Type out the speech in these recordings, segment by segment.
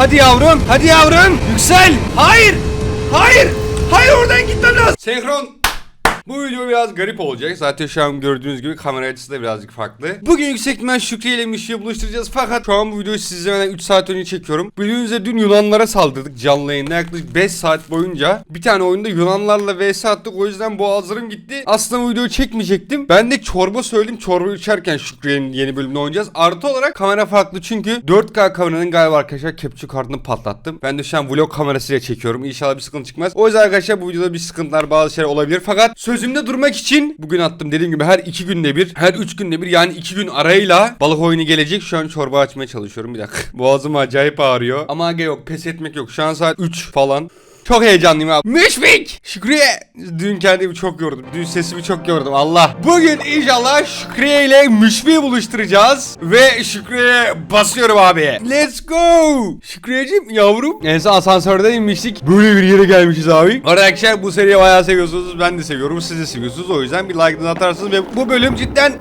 Hadi yavrum. Hadi yavrum. Yüksel. Hayır. Hayır. Hayır oradan gitmem lazım. Senkron. Bu video biraz garip olacak. Zaten şu an gördüğünüz gibi kamera açısı da birazcık farklı. Bugün yüksek ihtimal Şükrü ile Mişi'yi buluşturacağız. Fakat şu an bu videoyu sizlemeden 3 saat önce çekiyorum. Bildiğiniz üzere dün Yunanlara saldırdık canlı yayında. Yaklaşık 5 saat boyunca bir tane oyunda Yunanlarla vs attık. O yüzden boğazlarım gitti. Aslında bu videoyu çekmeyecektim. Ben de çorba söyledim. Çorba içerken Şükrü'nün yeni bölümünde oynayacağız. Artı olarak kamera farklı çünkü 4K kameranın galiba arkadaşlar capture kartını patlattım. Ben de şu an vlog kamerasıyla çekiyorum. İnşallah bir sıkıntı çıkmaz. O yüzden arkadaşlar bu videoda bir sıkıntılar bazı şeyler olabilir. Fakat sözümde durmak için bugün attım dediğim gibi her 2 günde bir her 3 günde bir yani 2 gün arayla balık oyunu gelecek. Şu an çorba açmaya çalışıyorum bir dakika. Boğazım acayip ağrıyor. Ama aga yok pes etmek yok. Şu an saat 3 falan. Çok heyecanlıyım abi. Müşfik! Şükriye! Dün kendimi çok yordum. Dün sesimi çok yordum. Allah. Bugün inşallah Şükriye ile Müşfik'i buluşturacağız. Ve Şükriye'ye basıyorum abi. Let's go! Şükriyeciğim yavrum. Son asansörde inmiştik. Böyle bir yere gelmişiz abi. Arkadaşlar bu seriyi bayağı seviyorsunuz. Ben de seviyorum. Siz de seviyorsunuz. O yüzden bir like atarsınız. Ve bu bölüm cidden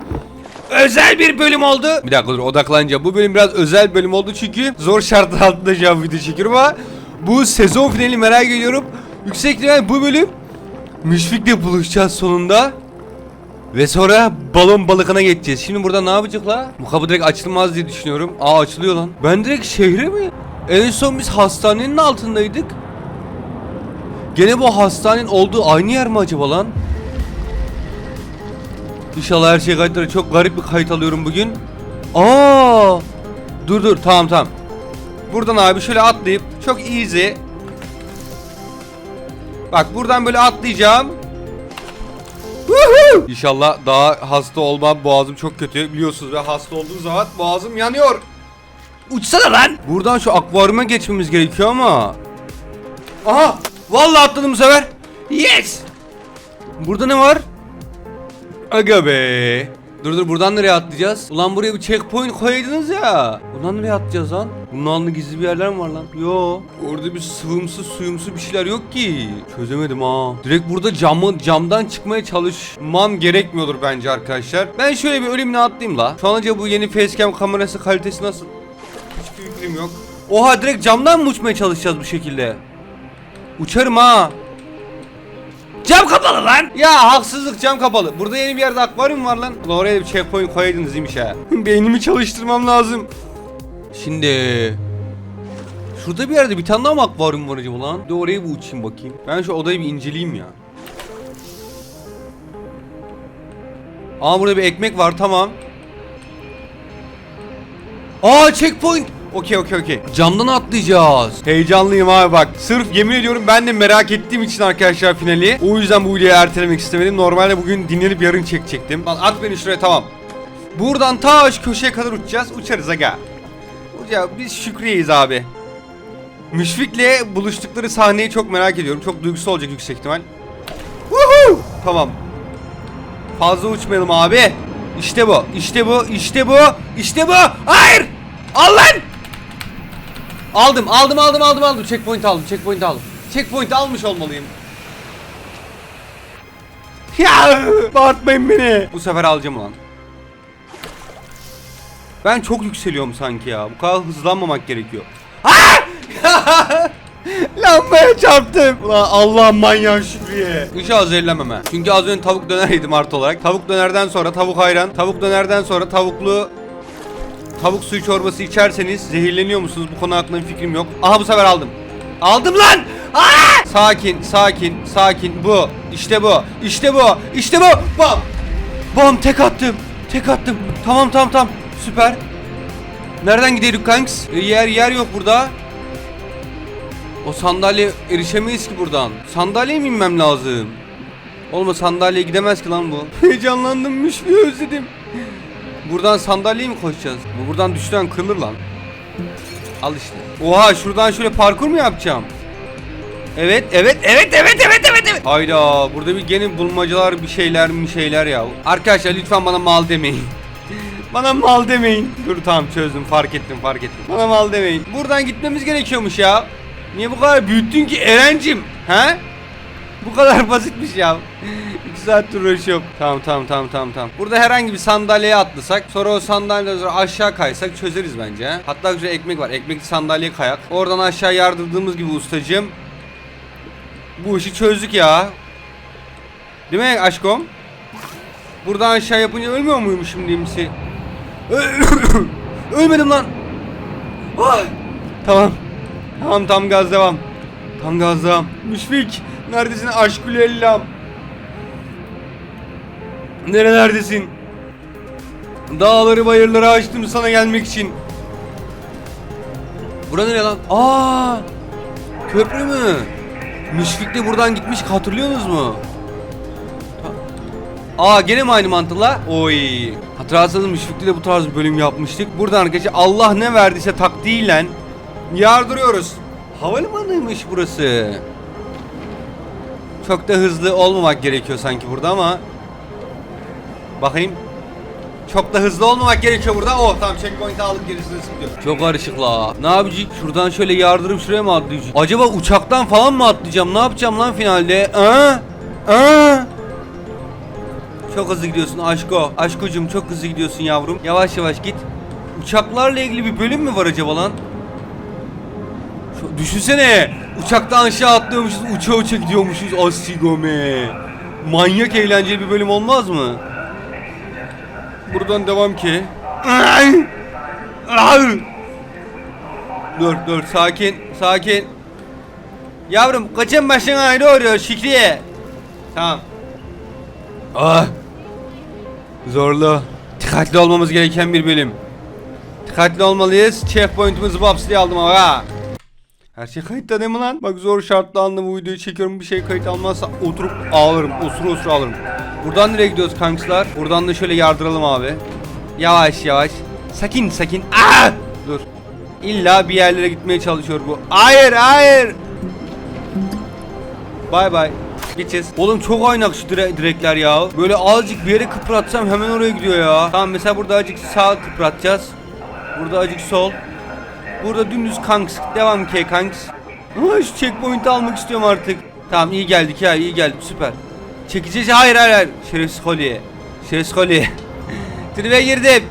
özel bir bölüm oldu. Bir dakika dur odaklanacağım. Bu bölüm biraz özel bölüm oldu çünkü zor şartlar altında an video çekiyorum ama bu sezon finali merak ediyorum. Yüksek ihtimal bu bölüm Müşfik'le buluşacağız sonunda. Ve sonra balon balıkına geçeceğiz. Şimdi burada ne yapacak la? Bu kapı direkt açılmaz diye düşünüyorum. Aa açılıyor lan. Ben direkt şehre mi? En son biz hastanenin altındaydık. Gene bu hastanenin olduğu aynı yer mi acaba lan? İnşallah her şey kayıtları çok garip bir kayıt alıyorum bugün. Aa! Dur dur tamam tamam. Buradan abi şöyle atlayıp çok easy. Bak buradan böyle atlayacağım. Woohoo! İnşallah daha hasta olmam. Boğazım çok kötü. Biliyorsunuz ve hasta olduğum zaman boğazım yanıyor. Uçsana lan. Buradan şu akvaryuma geçmemiz gerekiyor ama. Aha! Vallahi atladım bu sefer. Yes! Burada ne var? Aga be. Dur dur buradan nereye atlayacağız? Ulan buraya bir checkpoint koyaydınız ya. Buradan nereye atlayacağız lan? Bunun altında gizli bir yerler mi var lan? Yo. Orada bir sıvımsı suyumsu bir şeyler yok ki. Çözemedim ha. Direkt burada camı, camdan çıkmaya çalışmam gerekmiyordur bence arkadaşlar. Ben şöyle bir ölümüne atlayayım la. Şu an acaba bu yeni facecam kamerası kalitesi nasıl? Hiçbir fikrim yok. Oha direkt camdan mı uçmaya çalışacağız bu şekilde? Uçarım ha. Cam kapalı lan. Ya haksızlık cam kapalı. Burada yeni bir yerde akvaryum var lan. Ulan oraya bir checkpoint koyaydınız iyiymiş ha. Beynimi çalıştırmam lazım. Şimdi Şurada bir yerde bir tane daha mı akvaryum var acaba lan? Bir De oraya bir uçayım bakayım. Ben şu odayı bir inceleyeyim ya. Aa burada bir ekmek var tamam. Aa checkpoint. Okey okey okey. Camdan atlayacağız. Heyecanlıyım abi bak. Sırf yemin ediyorum ben de merak ettiğim için arkadaşlar finali. O yüzden bu videoyu ertelemek istemedim. Normalde bugün dinlenip yarın çekecektim. Lan at beni şuraya tamam. Buradan ta şu köşeye kadar uçacağız. Uçarız aga. Ya biz Şükriye'yiz abi. Müşfik'le buluştukları sahneyi çok merak ediyorum. Çok duygusal olacak yüksek ihtimal. Woohoo! Tamam. Fazla uçmayalım abi. İşte bu. İşte bu. İşte bu. İşte bu. Hayır! Al lan! Aldım, aldım, aldım, aldım, aldım. Checkpoint aldım, checkpoint aldım. Checkpoint almış olmalıyım. Ya bağırtmayın beni. Bu sefer alacağım ulan. Ben çok yükseliyorum sanki ya. Bu kadar hızlanmamak gerekiyor. Lambaya çarptım. Ulan Allah manyak Şükriye. İnşallah zehirlenmem ha. Çünkü az önce tavuk döner yedim artı olarak. Tavuk dönerden sonra tavuk ayran. Tavuk dönerden sonra tavuklu tavuk suyu çorbası içerseniz zehirleniyor musunuz? Bu konu hakkında fikrim yok. Aha bu sefer aldım. Aldım lan! Aa! Sakin, sakin, sakin. Bu. İşte bu. İşte bu. İşte bu. Bam. Bam tek attım. Tek attım. Tamam tamam tamam. Süper. Nereden gidiyoruz kanks? E, yer yer yok burada. O sandalye erişemeyiz ki buradan. Sandalyeye mi inmem lazım? Olma sandalyeye gidemez ki lan bu. Heyecanlandım bir özledim. Buradan sandalyeye mi koşacağız? Bu buradan düşten kırılır lan. Al işte. Oha şuradan şöyle parkur mu yapacağım? Evet, evet, evet, evet, evet, evet, evet. Hayda, burada bir gene bulmacalar bir şeyler mi şeyler ya. Arkadaşlar lütfen bana mal demeyin. bana mal demeyin. Dur tamam çözdüm, fark ettim, fark ettim. Bana mal demeyin. Buradan gitmemiz gerekiyormuş ya. Niye bu kadar büyüttün ki Erencim? He? Bu kadar basitmiş ya. 2 saattir uğraşıyorum. Tamam tamam tamam tamam tamam. Burada herhangi bir sandalyeye atlasak sonra o sandalyeden aşağı kaysak çözeriz bence. he. Hatta güzel ekmek var. Ekmekli sandalye kayak. Oradan aşağı yardırdığımız gibi ustacığım. Bu işi çözdük ya. Değil mi aşkım? Buradan aşağı yapınca ölmüyor muyum şimdi imsi? Ölmedim lan. Ay. Tamam. Tamam tam gaz devam. Tam gaz devam. Müşfik. Neredesin aşkül ellam? Nerelerdesin? Dağları bayırları açtım sana gelmek için. Bura nere lan? Aa! Köprü mü? Müşfik de buradan gitmiş hatırlıyorsunuz mu? Aa gene mi aynı mantıkla? Oy. Hatırlarsanız Müşfik'te de bu tarz bir bölüm yapmıştık. Buradan arkadaşlar Allah ne verdiyse taktiğiyle yardırıyoruz. Havalimanıymış burası. Çok da hızlı olmamak gerekiyor sanki burada ama. Bakayım. Çok da hızlı olmamak gerekiyor burada. Oh tamam checkpoint'i aldık gerisini sıkıyor. Çok karışık la. Ne yapacağız? Şuradan şöyle yardırıp şuraya mı atlayacağız? Acaba uçaktan falan mı atlayacağım? Ne yapacağım lan finalde? Aa? Aa? Çok hızlı gidiyorsun Aşko. Aşkocuğum çok hızlı gidiyorsun yavrum. Yavaş yavaş git. Uçaklarla ilgili bir bölüm mü var acaba lan? Şu, düşünsene. Uçaktan aşağı atlıyormuşuz. Uça uça gidiyormuşuz. Asigome. Manyak eğlenceli bir bölüm olmaz mı? Buradan devam ki. Dur dur sakin sakin. Yavrum kaçın başın ayrı oluyor Şükriye. Tamam. Ah. Zorlu. Dikkatli olmamız gereken bir bölüm. Dikkatli olmalıyız. Checkpoint'imizi Babs diye aldım ha. Her şey kayıtta değil mi lan? Bak zor şartla anla bu videoyu çekiyorum. Bir şey kayıt almazsa oturup ağlarım. Osur osur ağlarım. Buradan nereye gidiyoruz kankslar? Buradan da şöyle yardıralım abi. Yavaş yavaş. Sakin sakin. Aa! Dur. İlla bir yerlere gitmeye çalışıyor bu. Hayır hayır. Bay bay. Geçeceğiz. Oğlum çok aynak şu dire- direkler ya. Böyle azıcık bir yere kıpratsam hemen oraya gidiyor ya. Tamam mesela burada azıcık sağ kıpratacağız. Burada azıcık sol. Burada dümdüz kanks. Devam ki kanks. Ama şu checkpoint'i almak istiyorum artık. Tamam iyi geldik ya iyi geldik süper. Çekeceğiz hayır hayır hayır. Şerefsiz kolye. Şerefsiz kolye. Tribe girdim.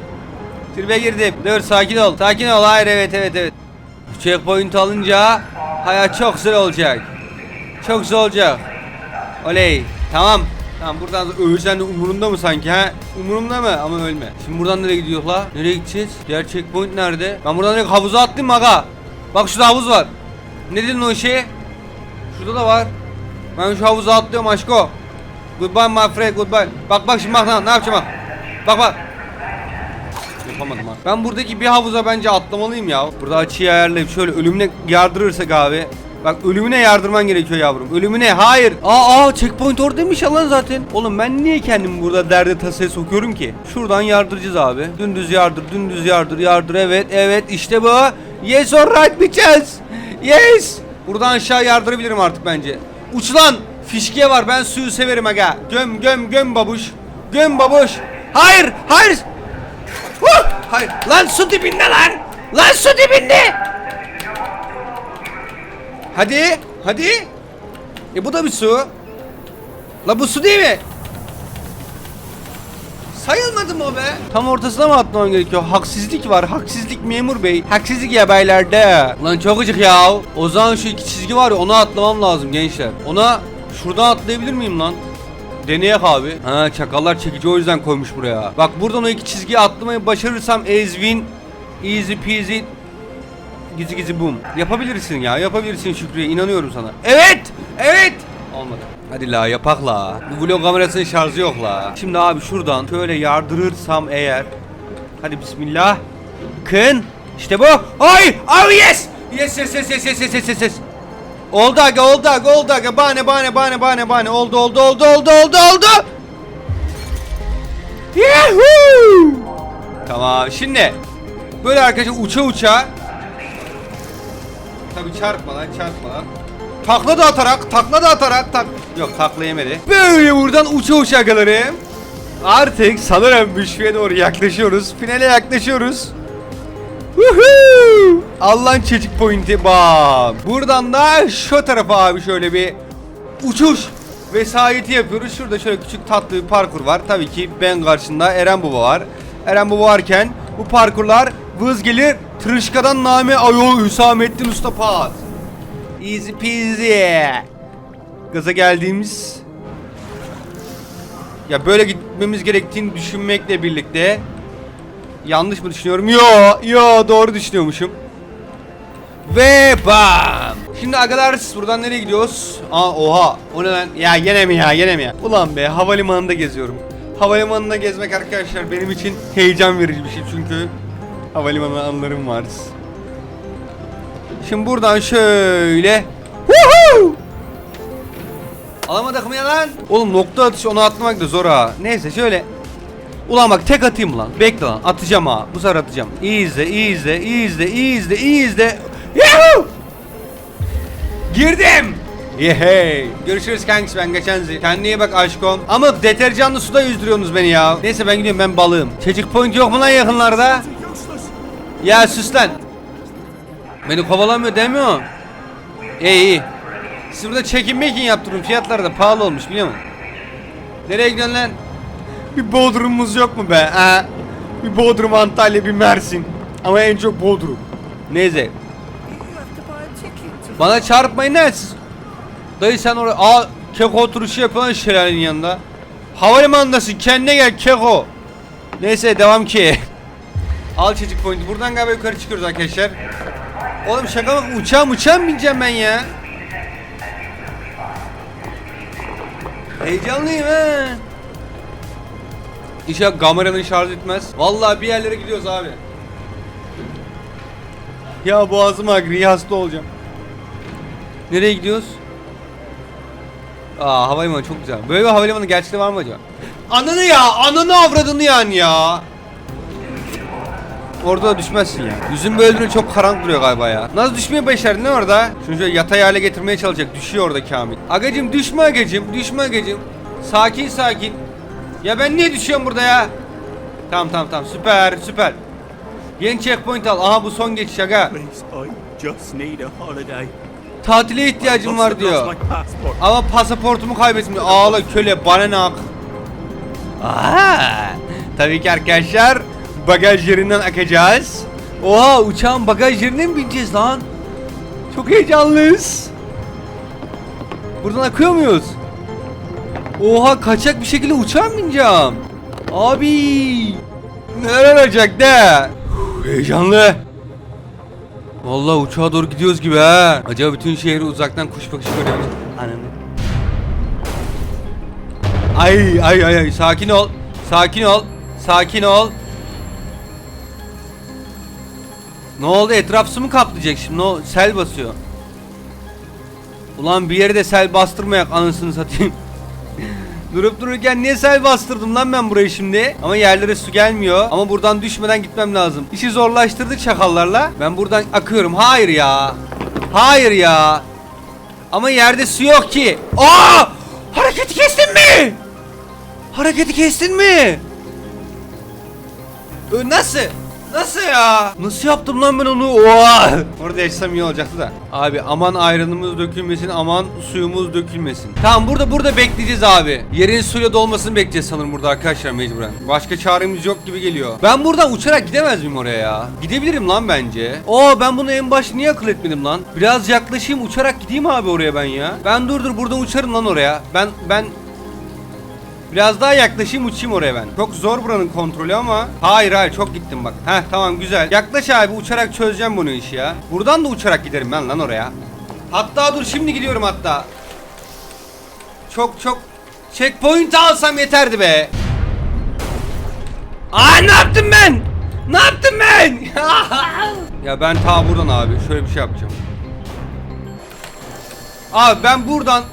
Tribe girdim. Dur sakin ol. Sakin ol. Hayır evet evet evet. Checkpoint alınca hayat çok güzel olacak. Çok güzel olacak. Oley. Tamam. Tamam buradan da ölsen de umurunda mı sanki ha? Umurumda mı? Ama ölme. Şimdi buradan nereye gidiyor la? Nereye gideceğiz? Diğer checkpoint nerede? Ben buradan direkt havuza atlayayım aga. Bak şurada havuz var. Ne dedin o şeye? Şurada da var. Ben şu havuza atlıyorum aşko. Goodbye my friend goodbye. Bak bak şimdi bak lan ne yapacağım bak. Bak bak. Yapamadım ha. Ben buradaki bir havuza bence atlamalıyım ya. Burada açıyı ayarlayıp şöyle ölümüne yardırırsak abi. Bak ölümüne yardırman gerekiyor yavrum. Ölümüne hayır. Aa aa checkpoint oradaymış lan zaten. Oğlum ben niye kendimi burada derde tasaya sokuyorum ki? Şuradan yardıracağız abi. Dümdüz yardır, dümdüz yardır, yardır. Evet, evet işte bu. Yes alright bitches. Yes. Buradan aşağı yardırabilirim artık bence. Uç lan. Fişkiye var. Ben suyu severim aga. Göm göm göm babuş. Göm babuş. Hayır, hayır. Huh! Hayır. Lan su dibinde lan. Lan su dibinde. Hadi. Hadi. E bu da bir su. La bu su değil mi? Sayılmadı mı o be? Tam ortasına mı atlamam gerekiyor? Haksızlık var. Haksızlık memur bey. Haksızlık ya beylerde. Lan çok acık ya. O zaman şu iki çizgi var ya ona atlamam lazım gençler. Ona şuradan atlayabilir miyim lan? Deneyek abi. Ha çakallar çekici o yüzden koymuş buraya. Bak buradan o iki çizgiyi atlamayı başarırsam Ezvin easy peasy Gizi gizi boom. Yapabilirsin ya yapabilirsin Şükrü'ye inanıyorum sana. Evet evet. Olmadı. Hadi la yapak la. Bu vlog kamerasının şarjı yok la. Şimdi abi şuradan şöyle yardırırsam eğer. Hadi bismillah. Kın. İşte bu. Ay. Oh yes. Yes yes yes yes yes yes yes yes. Oldu aga oldu aga oldu aga. Bane bane bane bane bane. Oldu oldu oldu oldu oldu oldu. Yahoo. Tamam şimdi. Böyle arkadaşlar uça uça Tabi çarpmadan çarpmadan. Takla da atarak, takla da atarak, tak... Yok takla yemedi. Böyle buradan uça uça agalarım. Artık sanırım müşfiye doğru yaklaşıyoruz. Finale yaklaşıyoruz. Woohoo! Allah'ın çocuk pointi bam. Buradan da şu tarafa abi şöyle bir uçuş. vesayeti yapıyoruz. Şurada şöyle küçük tatlı bir parkur var. Tabii ki ben karşında Eren Baba var. Eren Baba varken bu parkurlar vız gelir. Tırışkadan name ayol Hüsamettin Usta Pat. Easy peasy. Gaza geldiğimiz ya böyle gitmemiz gerektiğini düşünmekle birlikte yanlış mı düşünüyorum? Yo, yo doğru düşünüyormuşum. Ve bam. Şimdi agalar buradan nereye gidiyoruz? Aa oha. O ne lan? Ya gene mi ya gene mi ya? Ulan be havalimanında geziyorum. Havalimanında gezmek arkadaşlar benim için heyecan verici bir şey çünkü havalimanı anılarım var. Şimdi buradan şöyle Woohoo! Alamadık mı ya lan? Oğlum nokta atışı onu atlamak da zor ha. Neyse şöyle Ulan bak tek atayım lan. Bekle lan. Atacağım ha. Bu sefer atacağım. İyi izle, iyi izle, iyi izle, iyi izle, iyi izle. Yahoo! Girdim. Yehey. Görüşürüz kanks ben geçen zi. Kendine iyi bak aşkım. Ama deterjanlı suda yüzdürüyorsunuz beni ya. Neyse ben gidiyorum ben balığım. Çocuk point yok mu lan yakınlarda? Ya sus lan. Beni kovalamıyor demiyor. İyi iyi. Siz burada çekim mekin yaptırın. Fiyatlar da pahalı olmuş biliyor musun? Nereye gidiyorsun lan? Bir Bodrum'umuz yok mu be? Ha? Bir Bodrum, Antalya, bir Mersin. Ama en çok Bodrum. Neyse. Bana çarpmayın ne siz? Dayı sen oraya... Aa keko oturuşu yapılan şelalenin yanında. Havalimanındasın kendine gel keko. Neyse devam ki. Al çocuk pointi. Buradan galiba yukarı çıkıyoruz arkadaşlar. Oğlum şaka bak uçağım uçağım bineceğim ben ya. Heyecanlıyım he. İnşallah kameranın şarj etmez. Vallahi bir yerlere gidiyoruz abi. Ya boğazım ağrıyor hasta olacağım. Nereye gidiyoruz? Aa havalimanı çok güzel. Böyle bir havalimanı gerçekten var mı acaba? Ananı ya, ananı avradını yani ya. Orada da düşmezsin ya. Yüzün böldüğünde çok karanlık duruyor galiba ya. Nasıl düşmeyi başardın ne orada? Şunu şöyle yatay hale getirmeye çalışacak. Düşüyor orada Kamil. Agacım düşme agacım. Düşme agacım. Sakin sakin. Ya ben niye düşüyorum burada ya? Tamam tamam tamam süper süper. Yeni checkpoint al. Aha bu son geçiş aga. Please, I just need a holiday. Tatile ihtiyacım var diyor. Ama pasaportumu kaybettim. Ağla köle bana ne. Aa, tabii ki arkadaşlar bagaj yerinden akacağız. Oha uçağın bagaj yerine mi bineceğiz lan? Çok heyecanlıyız. Buradan akıyor muyuz? Oha kaçak bir şekilde uçağa mı bineceğim? Abi neler olacak de? Heyecanlı. Vallahi uçağa doğru gidiyoruz gibi ha. Acaba bütün şehri uzaktan kuş bakışı görebilir. Ananı. Ay ay ay ay sakin ol. Sakin ol. Sakin ol. Ne oldu? Etraf su kaplayacak şimdi? O sel basıyor. Ulan bir yere de sel bastırmayak anasını satayım. Durup dururken niye sel bastırdım lan ben burayı şimdi? Ama yerlere su gelmiyor. Ama buradan düşmeden gitmem lazım. İşi zorlaştırdık çakallarla. Ben buradan akıyorum. Hayır ya. Hayır ya. Ama yerde su yok ki. Aa! Hareketi kestin mi? Hareketi kestin mi? Ö, Nasıl? Nasıl ya? Nasıl yaptım lan ben onu? Oha! Orada yaşasam iyi olacaktı da. Abi aman ayranımız dökülmesin, aman suyumuz dökülmesin. Tamam burada burada bekleyeceğiz abi. Yerin suyla dolmasını bekleyeceğiz sanırım burada arkadaşlar mecburen. Başka çaremiz yok gibi geliyor. Ben buradan uçarak gidemez miyim oraya ya? Gidebilirim lan bence. Oo ben bunu en baş niye akıl etmedim lan? Biraz yaklaşayım uçarak gideyim abi oraya ben ya. Ben dur dur buradan uçarım lan oraya. Ben ben Biraz daha yaklaşayım uçayım oraya ben. Çok zor buranın kontrolü ama. Hayır hayır çok gittim bak. Heh tamam güzel. Yaklaş abi uçarak çözeceğim bunu işi ya. Buradan da uçarak giderim ben lan oraya. Hatta dur şimdi gidiyorum hatta. Çok çok checkpoint alsam yeterdi be. Aa ne yaptım ben? Ne yaptım ben? ya ben ta buradan abi şöyle bir şey yapacağım. Abi ben buradan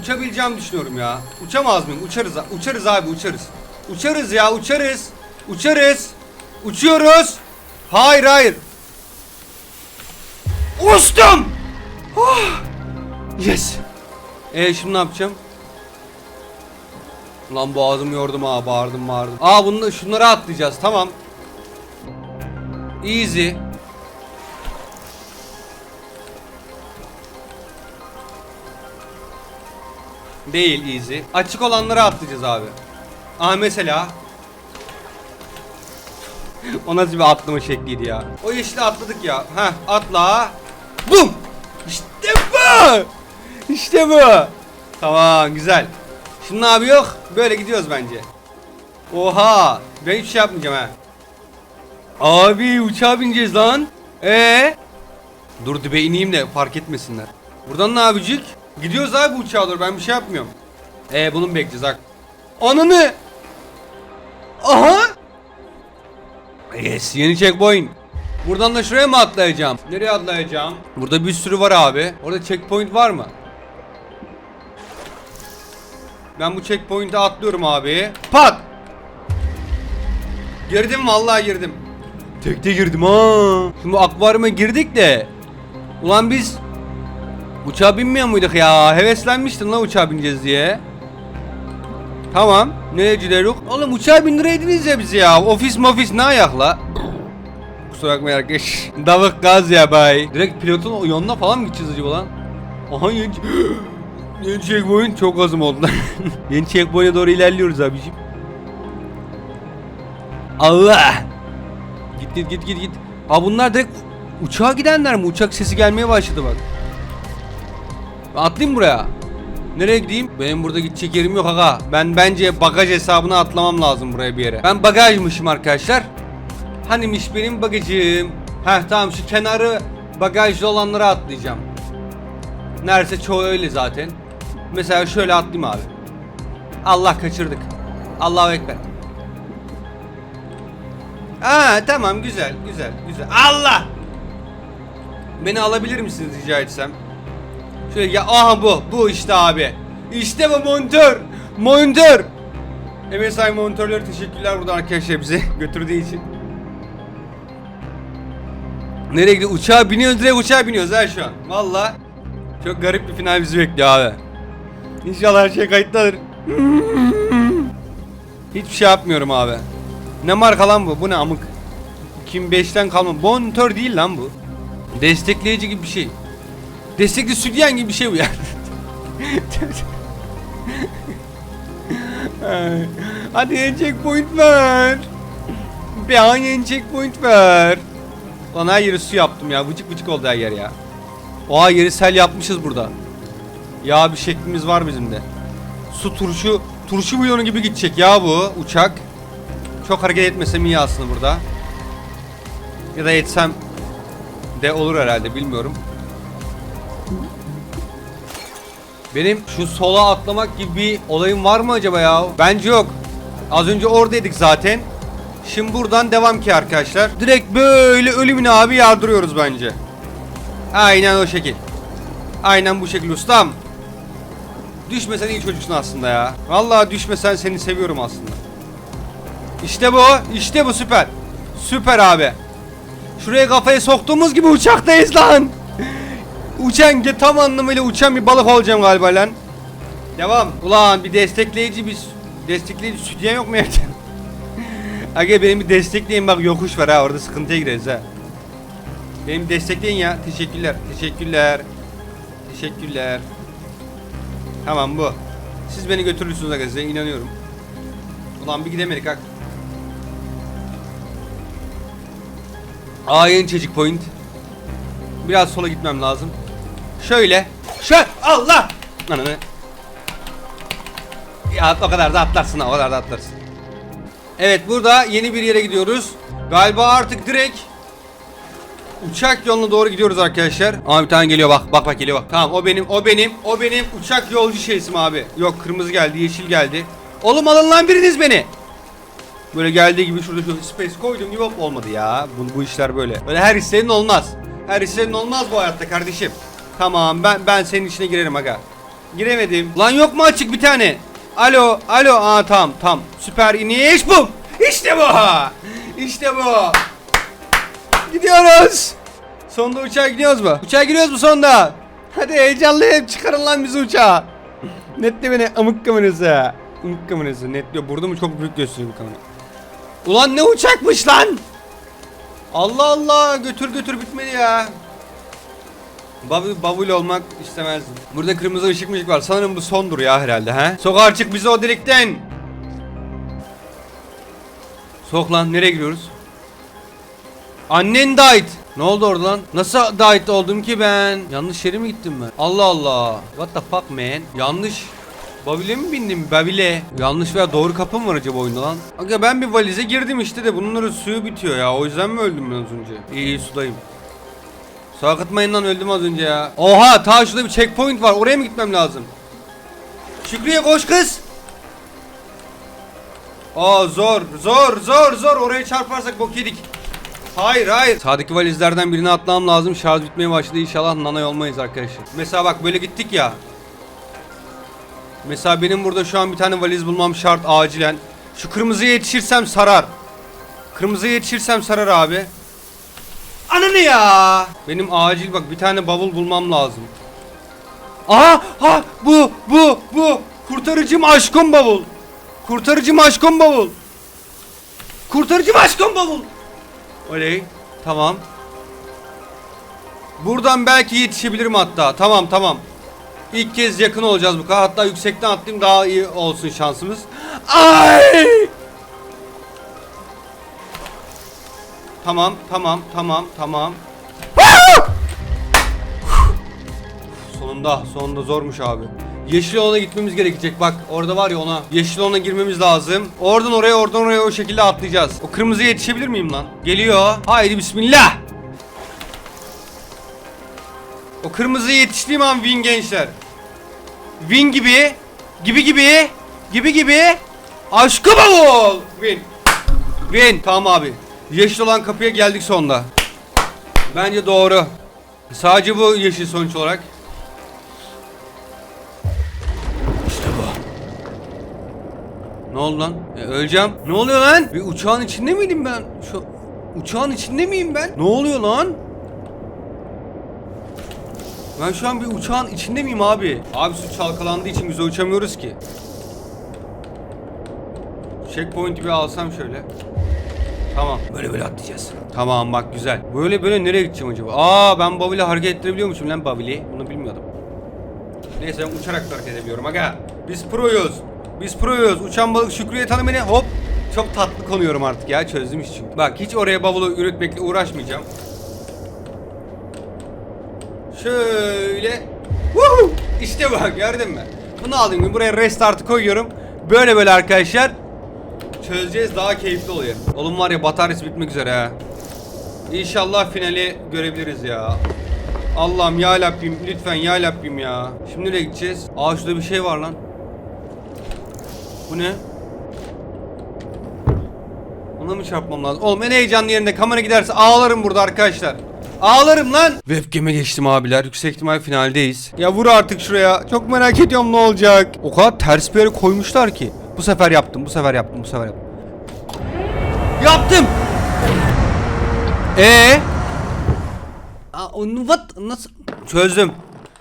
uçabileceğimi düşünüyorum ya. Uçamaz mıyım? Uçarız. Uçarız abi uçarız. Uçarız ya uçarız. Uçarız. Uçuyoruz. Hayır hayır. Uçtum. Oh. Yes. E şimdi ne yapacağım? Lan boğazım yordum ha bağırdım bağırdım. Aa bunu şunları atlayacağız tamam. Easy. Değil easy. Açık olanları atlayacağız abi. Aha mesela. o nasıl bir atlama şekliydi ya. O yeşili atladık ya. Heh atla. Bum. İşte bu. İşte bu. Tamam güzel. Şimdi ne yapıyor? Böyle gidiyoruz bence. Oha. Ben hiç şey yapmayacağım ha. Abi uçağa bineceğiz lan. Ee? Dur dibe ineyim de fark etmesinler. Buradan ne yapacak? Gidiyoruz abi uçağa doğru ben bir şey yapmıyorum. Ee bunu mu bekleyeceğiz bak. Ananı! Aha! Yes yeni checkpoint. Buradan da şuraya mı atlayacağım? Nereye atlayacağım? Burada bir sürü var abi. Orada checkpoint var mı? Ben bu checkpoint'e atlıyorum abi. Pat! Girdim vallahi girdim. Tekte girdim ha. Şimdi akvaryuma girdik de. Ulan biz uçağa binmiyor muyduk ya? Heveslenmiştim lan uçağa bineceğiz diye. Tamam. Nereye gidiyoruz? Oğlum uçağa bindireydiniz ya bizi ya. Ofis mofis ne ayakla? Kusura bakmayın arkadaş. Davık gaz ya bay. Direkt pilotun yanına falan mı gideceğiz acaba lan? Aha yeni... yeni checkpoint çok azım oldu lan. yeni checkpoint'e doğru ilerliyoruz abicim. Allah! Git git git git git. Ha bunlar direkt uçağa gidenler mi? Uçak sesi gelmeye başladı bak. Atlayayım buraya. Nereye gideyim? Benim burada gidecek yerim yok aga. Ben bence bagaj hesabına atlamam lazım buraya bir yere. Ben bagajmışım arkadaşlar. Hanimiş benim bagajım. Heh tamam şu kenarı bagajlı olanlara atlayacağım. Neredeyse çoğu öyle zaten. Mesela şöyle atlayayım abi. Allah kaçırdık. Allahu Ekber. Aa tamam güzel güzel güzel. Allah! Beni alabilir misiniz rica etsem? Şöyle ya aha bu bu işte abi. İşte bu montör. Montör. MSI montörleri teşekkürler burada arkadaşlar bize götürdüğü için. Nereye gidiyor? Uçağa biniyoruz direkt uçağa biniyoruz ha şu an. Valla çok garip bir final bizi bekliyor abi. İnşallah her şey kayıtlıdır. Hiçbir şey yapmıyorum abi. Ne marka lan bu? Bu ne amık? 2005'ten kalma. Montör değil lan bu. Destekleyici gibi bir şey. Destekli sütyen gibi bir şey bu yani. Hadi yeni checkpoint ver. Bir an yeni checkpoint ver. Lan her yeri su yaptım ya. Vıcık vıcık oldu her yer ya. O yeri sel yapmışız burada. Ya bir şeklimiz var bizim de. Su turşu turşu buyonu gibi gidecek ya bu uçak. Çok hareket etmesem iyi aslında burada. Ya da etsem de olur herhalde bilmiyorum. Benim şu sola atlamak gibi bir olayım var mı acaba ya? Bence yok. Az önce oradaydık zaten. Şimdi buradan devam ki arkadaşlar. Direkt böyle ölümüne abi yardırıyoruz bence. Aynen o şekil. Aynen bu şekil ustam. Düşmesen iyi çocuksun aslında ya. Vallahi düşmesen seni seviyorum aslında. İşte bu. işte bu süper. Süper abi. Şuraya kafayı soktuğumuz gibi uçaktayız lan. Uçan tam anlamıyla uçan bir balık olacağım galiba lan. Devam. Ulan bir destekleyici bir destekleyici sütyen yok mu evde? Aga benim bir destekleyin bak yokuş var ha orada sıkıntıya gireriz ha. Benim destekleyin ya. Teşekkürler. Teşekkürler. Teşekkürler. Tamam bu. Siz beni götürürsünüz aga size inanıyorum. Ulan bir gidemedik ha. Aa yeni çocuk point. Biraz sola gitmem lazım. Şöyle. Şöyle. Allah. Ananı. Ya o kadar da atlarsın o kadar da atlarsın. Evet burada yeni bir yere gidiyoruz. Galiba artık direkt uçak yoluna doğru gidiyoruz arkadaşlar. Ama bir tane geliyor bak bak bak geliyor bak. Tamam o benim o benim o benim uçak yolcu şeysim abi. Yok kırmızı geldi yeşil geldi. Oğlum alın lan biriniz beni. Böyle geldiği gibi şurada şu space koydum gibi olmadı ya. Bu, bu işler böyle. Böyle her isteğin olmaz. Her isteğin olmaz bu hayatta kardeşim. Tamam ben ben senin içine girerim aga. Giremedim. Lan yok mu açık bir tane? Alo, alo. Aa tamam, tamam. Süper iniş bu. İşte bu. İşte bu. Gidiyoruz. Sonunda uçağa gidiyoruz mu? Uçağa giriyoruz mu sonunda? Hadi heyecanlıyım. Çıkarın lan bizi uçağa. Netle beni amık kamerası. Amık kamerası netliyor. Burada mı çok büyük gösteriyor bu kamera. Ulan ne uçakmış lan? Allah Allah götür götür bitmedi ya. Bav bavul olmak istemezdim. Burada kırmızı ışık mışık var. Sanırım bu sondur ya herhalde he. Sokağa çık bizi o delikten. Sok lan nereye giriyoruz? Annen died. Ne oldu orada lan? Nasıl died oldum ki ben? Yanlış yere mi gittim ben? Allah Allah. What the fuck man? Yanlış. Babile mi bindim? Babile. Yanlış veya doğru kapı mı var acaba oyunda lan? Aga ben bir valize girdim işte de bunların suyu bitiyor ya. O yüzden mi öldüm ben az önce? İyi iyi sudayım. Su akıtmayın lan öldüm az önce ya. Oha ta şurada bir checkpoint var. Oraya mı gitmem lazım? Şükriye koş kız. Aa zor zor zor zor oraya çarparsak bok yedik. Hayır hayır. Sağdaki valizlerden birini atlamam lazım. Şarj bitmeye başladı. İnşallah nanay olmayız arkadaşlar. Mesela bak böyle gittik ya. Mesela benim burada şu an bir tane valiz bulmam şart acilen. Şu kırmızıya yetişirsem sarar. Kırmızıya yetişirsem sarar abi. Ananı ya. Benim acil bak bir tane bavul bulmam lazım. Aha ha bu bu bu kurtarıcım aşkım bavul. Kurtarıcım aşkım bavul. Kurtarıcım aşkım bavul. Oley. Tamam. Buradan belki yetişebilirim hatta. Tamam tamam. İlk kez yakın olacağız bu kadar. Hatta yüksekten atlayayım daha iyi olsun şansımız. Ay! Tamam, tamam, tamam, tamam. sonunda, sonunda zormuş abi. Yeşil alana gitmemiz gerekecek. Bak orada var ya ona. Yeşil alana girmemiz lazım. Oradan oraya, oradan oraya o şekilde atlayacağız. O kırmızıya yetişebilir miyim lan? Geliyor. Haydi bismillah. O kırmızıya yetiştiğim an win gençler. Win gibi. Gibi gibi. Gibi gibi. Aşkı bavul. Win. Win. Tamam abi. Yeşil olan kapıya geldik sonunda. Bence doğru. Sadece bu yeşil sonuç olarak. İşte bu. Ne oldu lan? E, öleceğim. Ne oluyor lan? Bir uçağın içinde miydim ben? Şu uçağın içinde miyim ben? Ne oluyor lan? Ben şu an bir uçağın içinde miyim abi? Abi su çalkalandığı için güzel uçamıyoruz ki. Checkpoint'i bir alsam şöyle. Tamam. Böyle böyle atlayacağız. Tamam bak güzel. Böyle böyle nereye gideceğim acaba? Aa ben Bavili hareket ettirebiliyormuşum lan Bavili. Bunu bilmiyordum. Neyse ben uçarak da hareket edebiliyorum aga. Biz proyuz. Biz proyuz. Uçan balık Şükrü'ye tanı beni. Hop. Çok tatlı konuyorum artık ya. Çözdüm iş çünkü. Bak hiç oraya bavulu üretmekle uğraşmayacağım. Şöyle. Woohoo! İşte bak gördün mü? Bunu aldım. Buraya restart'ı koyuyorum. Böyle böyle arkadaşlar. Çözeceğiz daha keyifli oluyor. Oğlum var ya bataryası bitmek üzere ha. İnşallah finali görebiliriz ya. Allah'ım ya Rabbim lütfen ya Rabbim ya. Şimdi nereye gideceğiz? Aa şurada bir şey var lan. Bu ne? Ona mı çarpmam lazım? Oğlum en heyecanlı yerinde kamera giderse ağlarım burada arkadaşlar. Ağlarım lan. Webcam'e geçtim abiler. Yüksek ihtimal finaldeyiz. Ya vur artık şuraya. Çok merak ediyorum ne olacak. O kadar ters bir yere koymuşlar ki. Bu sefer yaptım. Bu sefer yaptım. Bu sefer yaptım. Yaptım. Ee? Aa, onu what? Nasıl? Çözdüm.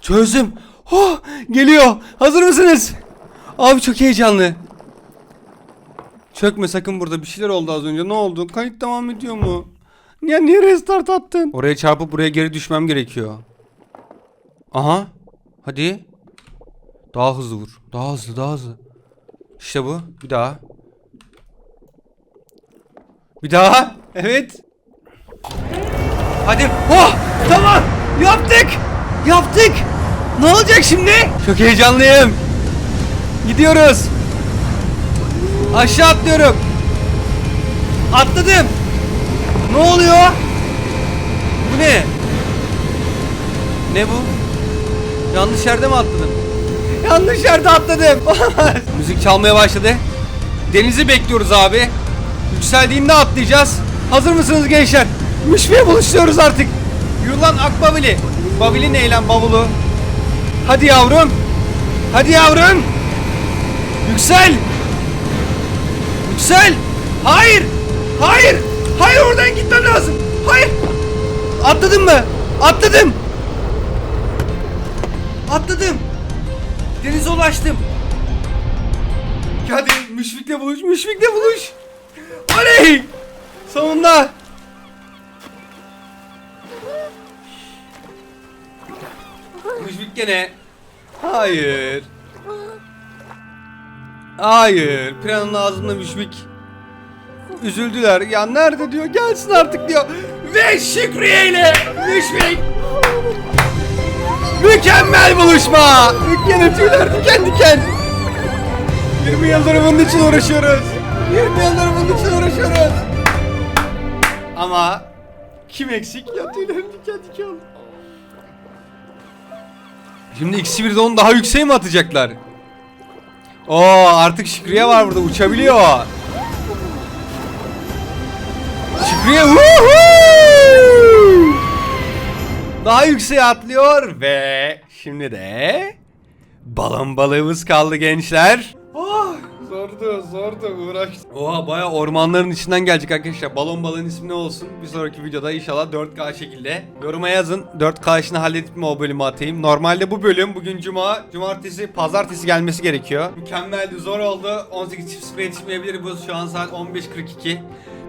Çözdüm. Oh, geliyor. Hazır mısınız? Abi çok heyecanlı. Çökme sakın burada bir şeyler oldu az önce. Ne oldu? Kayıt devam ediyor mu? Niye niye restart attın? Oraya çarpıp buraya geri düşmem gerekiyor. Aha. Hadi. Daha hızlı vur. Daha hızlı, daha hızlı. İşte bu. Bir daha. Bir daha. Evet. Hadi. Oh! Tamam. Yaptık. Yaptık. Ne olacak şimdi? Çok heyecanlıyım. Gidiyoruz. Aşağı atlıyorum. Atladım. Ne oluyor? Bu ne? Ne bu? Yanlış yerde mi atladım? Yanlış yerde atladım. Müzik çalmaya başladı. Denizi bekliyoruz abi. Yükseldiğinde atlayacağız. Hazır mısınız gençler? Müşfiye buluşuyoruz artık. Yulan Akbabili. Babili ne lan bavulu? Hadi yavrum. Hadi yavrum. Yüksel. Yüksel. Hayır. Hayır. Hayır oradan gitmem lazım. Hayır. Atladın mı? Atladım. Atladım. Denize ulaştım. Hadi Müşfik'le buluş, Müşfik'le buluş. Oley! Sonunda. Müşfik gene. Hayır. Hayır. Planın ağzında müşfik. Üzüldüler. Ya nerede diyor. Gelsin artık diyor. Ve Şükriye ile müşfik. Mükemmel buluşma. Gene tüyler diken diken. 20 yıldır bunun için uğraşıyoruz. 20 yıldır bunun için uğraşıyoruz. Ama kim eksik? Ya tüylerim diken diken oldu. Şimdi ikisi bir de onu daha yükseğe mi atacaklar? Oo artık Şükriye var burada uçabiliyor. Şükriye woohoo! Daha yükseğe atlıyor ve şimdi de balon balığımız kaldı gençler. Oh, zordu zordu uğraştım. Oha baya ormanların içinden gelecek arkadaşlar. Balon balığın ismi ne olsun? Bir sonraki videoda inşallah 4K şekilde. Yoruma yazın 4K işini halledip mi o bölümü atayım. Normalde bu bölüm bugün cuma, cumartesi, pazartesi gelmesi gerekiyor. Mükemmeldi zor oldu. 18 çift yetişmeyebilir bu şu an saat 15.42.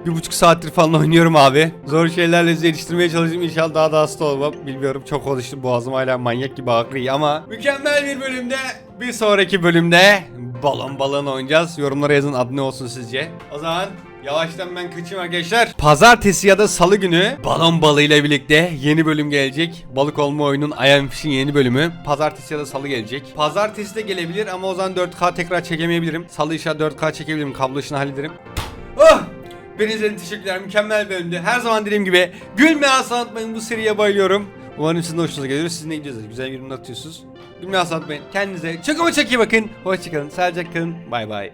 Bir buçuk saattir falan oynuyorum abi. Zor şeylerle sizi yetiştirmeye çalışayım. İnşallah daha da hasta olmam. Bilmiyorum çok konuştum. Boğazım hala manyak gibi ağrıyor ama. Mükemmel bir bölümde. Bir sonraki bölümde balon balon oynayacağız. Yorumlara yazın adı ne olsun sizce. O zaman Yavaştan ben kaçayım arkadaşlar. Pazartesi ya da salı günü balon balığıyla birlikte yeni bölüm gelecek. Balık olma oyunun I Am Fish'in yeni bölümü. Pazartesi ya da salı gelecek. Pazartesi de gelebilir ama o zaman 4K tekrar çekemeyebilirim. Salı inşallah 4K çekebilirim. Kablo işini hallederim. Oh! Beni izlediğiniz teşekkürler. Mükemmel bir bölümdü. Her zaman dediğim gibi gülmeyi asla unutmayın. Bu seriye bayılıyorum. Umarım sizin de hoşunuza gelir. Siz ne gidiyorsunuz? Güzel yorumlar atıyorsunuz. Gülmeyi asla unutmayın. Kendinize çok ama çok iyi bakın. Hoşçakalın. Sağlıcakla kalın. Bay bay.